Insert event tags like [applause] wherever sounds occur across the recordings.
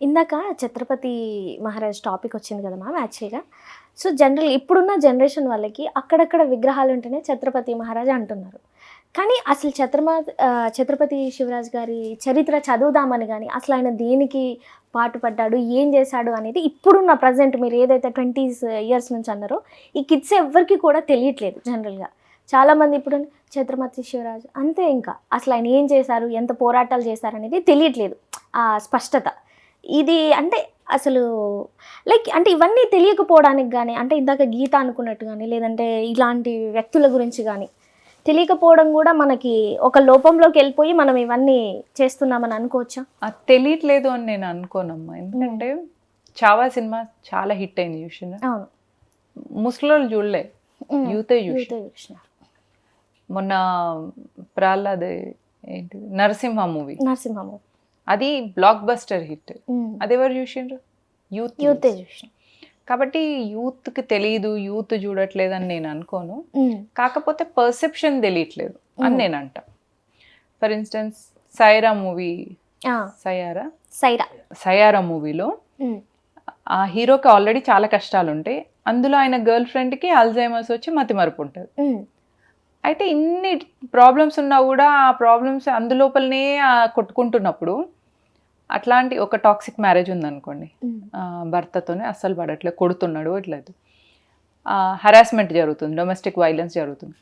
ఇందాక ఛత్రపతి మహారాజ్ టాపిక్ వచ్చింది కదా మ్యామ్ యాక్చువల్గా సో జనరల్ ఇప్పుడున్న జనరేషన్ వాళ్ళకి అక్కడక్కడ విగ్రహాలు ఉంటేనే ఛత్రపతి మహారాజ్ అంటున్నారు. కానీ అసలు ఛత్రమా ఛత్రపతి శివరాజ్ గారి చరిత్ర చదువుదామని కానీ అసలు ఆయన దేనికి పాటుపడ్డాడు ఏం చేశాడు అనేది ఇప్పుడున్న ప్రజెంట్ మీరు ఏదైతే ట్వంటీస్ ఇయర్స్ నుంచి అన్నారో ఈ కిడ్స్ ఎవరికి కూడా తెలియట్లేదు జనరల్గా చాలామంది ఇప్పుడు ఛత్రపతి శివరాజ్ అంతే ఇంకా. అసలు ఆయన ఏం చేశారు ఎంత పోరాటాలు చేశారు అనేది తెలియట్లేదు. ఆ స్పష్టత. ఇది అంటే అసలు లైక్ అంటే ఇవన్నీ తెలియకపోవడానికి కానీ అంటే ఇందాక గీత అనుకున్నట్టు కానీ లేదంటే ఇలాంటి వ్యక్తుల గురించి కానీ తెలియకపోవడం కూడా మనకి ఒక లోపంలోకి వెళ్ళిపోయి మనం ఇవన్నీ చేస్తున్నామని అనుకోవచ్చా? అది తెలియట్లేదు అని నేను అనుకోనమ్మా. ఎందుకంటే చావా సినిమా చాలా హిట్ అయింది చూసిన అవును. ముసలోళ్ళు చూడలే. యూతే చూసి యూతే చూసినారు. మొన్న ప్రహ్లాద్ ఏంటి నరసింహ మూవీ. నరసింహము అది బ్లాక్ బస్టర్ హిట్ ఉమ్. అది ఎవరు చూసిండ్రు. యూత్ యూతే కాబట్టి యూత్కి తెలియదు యూత్ చూడట్లేదు అని నేను అనుకోను. కాకపోతే పర్సెప్షన్ తెలియట్లేదు అని నేను అంట. For instance Saira movie Saiyaara Saira Saiyaara మూవీలో. ఆ హీరోకి ఆల్రెడీ చాలా కష్టాలు ఉంటాయి అందులో ఆయన గర్ల్ ఫ్రెండ్కి అల్జైమర్స్ వచ్చి మతిమరుపు ఉంటుంది. ఉమ్. అయితే ఇన్ని ప్రాబ్లమ్స్ ఉన్నా కూడా ఆ ప్రాబ్లమ్స్ అందులోపలనే కొట్టుకుంటున్నప్పుడు అట్లాంటి ఒక టాక్సిక్ మ్యారేజ్ ఉందనుకోండి. భర్తతోనే అస్సలు పడట్లేదు కొడుతున్నాడు ఇట్లేదు హరాస్మెంట్ జరుగుతుంది డొమెస్టిక్ వైలెన్స్ జరుగుతుంది.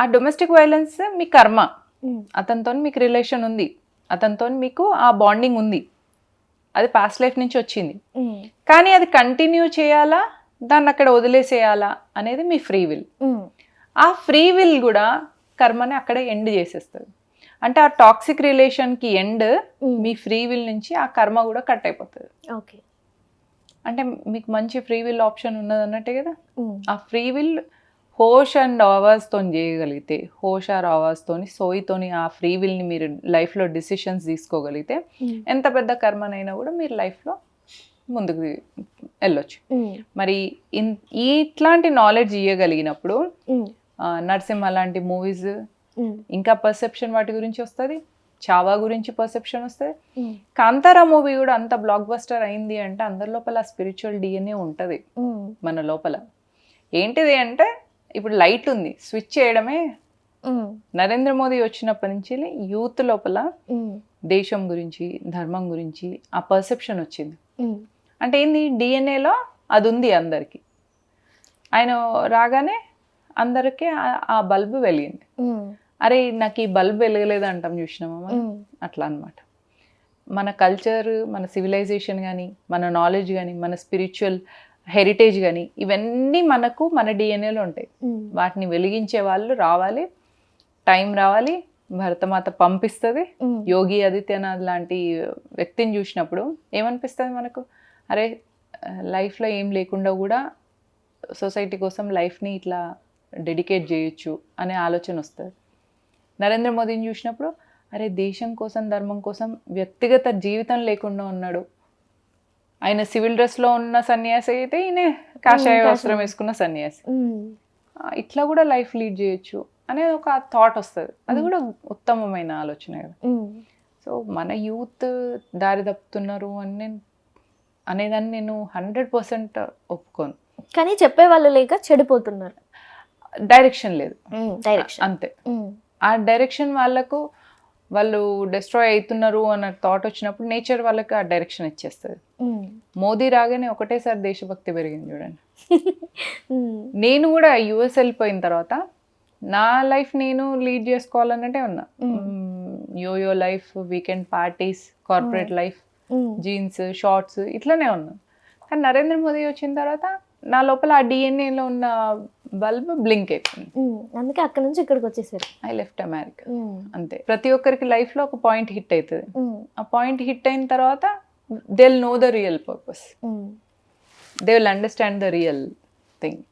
ఆ డొమెస్టిక్ వైలెన్స్ మీ కర్మ. అతనితో మీకు రిలేషన్ ఉంది. అతనితో మీకు ఆ బాండింగ్ ఉంది. అది పాస్ట్ లైఫ్ నుంచి వచ్చింది. కానీ అది కంటిన్యూ చేయాలా? దాన్ని అక్కడ వదిలేసేయాలా? అనేది మీ ఫ్రీ విల్. ఆ ఫ్రీ విల్ కూడా కర్మని అక్కడే ఎండ్ చేసేస్తుంది. అంటే ఆ టాక్సిక్ రిలేషన్కి ఎండ్. మీ ఫ్రీ విల్ నుంచి ఆ కర్మ కూడా కట్ అయిపోతుంది ఓకే అంటే మీకు మంచి ఫ్రీ విల్ ఆప్షన్ ఉన్నది అన్నట్టే కదా ఉమ్. ఆ ఫ్రీ విల్ హోష్ అండ్ ఆవాజ్తో చేయగలిగితే హోష్ ఆర్ ఆవాజ్తోని సోయితోని ఆ ఫ్రీ విల్ని మీరు లైఫ్లో డిసిషన్స్ తీసుకోగలిగితే ఉమ్. ఎంత పెద్ద కర్మనైనా కూడా మీరు లైఫ్లో ముందుకు వెళ్ళొచ్చు ఉమ్. మరి ఇట్లాంటి నాలెడ్జ్ ఇవ్వగలిగినప్పుడు నరసింహ లాంటి మూవీస్. ఇంకా పర్సెప్షన్ వాటి గురించి వస్తుంది చావా గురించి పర్సెప్షన్ వస్తుంది ఉమ్. కాంతారా మూవీ కూడా అంత బ్లాక్ బస్టర్ అయింది అంటే అందరి లోపల స్పిరిచువల్ డిఎన్ఏ ఉంటుంది. మన లోపల ఏంటిది అంటే ఇప్పుడు లైట్ ఉంది స్విచ్ చేయడమే ఉమ్. నరేంద్ర మోదీ వచ్చినప్పటి నుంచి యూత్ లోపల. దేశం గురించి ధర్మం గురించి ఆ పర్సెప్షన్ వచ్చింది. అంటే ఏంది డిఎన్ఏలో అది ఉంది అందరికీ ఆయన రాగానే అందరికీ ఆ- బల్బు వెలిగింది. అరే నాకు ఈ బల్బ్ వెలగలేదు అంటాం చూసినామా. అట్లా అన్నమాట మన కల్చర్ మన సివిలైజేషన్ కానీ మన నాలెడ్జ్ కానీ మన స్పిరిచువల్ హెరిటేజ్ కానీ ఇవన్నీ మనకు మన డిఎన్ఏలో ఉంటాయి. వాటిని వెలిగించే వాళ్ళు రావాలి టైం రావాలి భరతమాత పంపిస్తుంది. యోగి ఆదిత్యనాథ్ లాంటి వ్యక్తిని చూసినప్పుడు ఏమనిపిస్తుంది మనకు అరే లైఫ్లో ఏం లేకుండా కూడా సొసైటీ కోసం లైఫ్ని ఇట్లా డెడికేట్ చేయొచ్చు అనే ఆలోచన వస్తుంది నరేంద్ర మోదీని చూసినప్పుడు అరే దేశం కోసం ధర్మం కోసం వ్యక్తిగత జీవితం లేకుండా ఉన్నాడు. ఆయన సివిల్ డ్రెస్లో ఉన్న సన్యాసి అయితే ఈయన కాషాయ. వస్త్రం వేసుకున్న సన్యాసి. ఇట్లా కూడా లైఫ్ లీడ్ చేయొచ్చు అనేది ఒక థాట్ వస్తుంది. అది కూడా ఉత్తమమైన ఆలోచన కదా. సో మన యూత్ దారి తప్పుతున్నారు అని నేను అనేదాన్ని నేను హండ్రెడ్ పర్సెంట్ ఒప్పుకోను. కానీ చెప్పే వాళ్ళు లేక చెడిపోతున్నారు. డైరెక్షన్ లేదు. డైరెక్షన్. అంతే. ఆ డైరెక్షన్ వాళ్ళకు వాళ్ళు డిస్ట్రాయ్ అవుతున్నారు అన్న థాట్ వచ్చినప్పుడు నేచర్ వాళ్ళకి ఆ డైరెక్షన్ ఇచ్చేస్తుంది. మోదీ రాగానే ఒకటేసారి దేశభక్తి పెరిగింది చూడండి. [laughs] నేను కూడా యుఎస్ వెళ్ళిపోయిన తర్వాత నా లైఫ్ నేను లీడ్ చేసుకోవాలన్నట్టే ఉన్నా. Yo yo life weekend parties corporate life jeans shorts ఇట్లనే ఉన్నా. కానీ నరేంద్ర మోదీ వచ్చిన తర్వాత నా లోపల ఆ డిఎన్ఏలో ఉన్న బల్బ్ బ్లింక్ అయిపోయింది. అందుకే అక్కడ నుంచి ఇక్కడికి వచ్చేసారు. I left America. అంతే. ప్రతి ఒక్కరికి లైఫ్లో ఒక పాయింట్ హిట్ అవుతుంది ఆ పాయింట్ హిట్ అయిన తర్వాత they will know the real purpose they will understand the real thing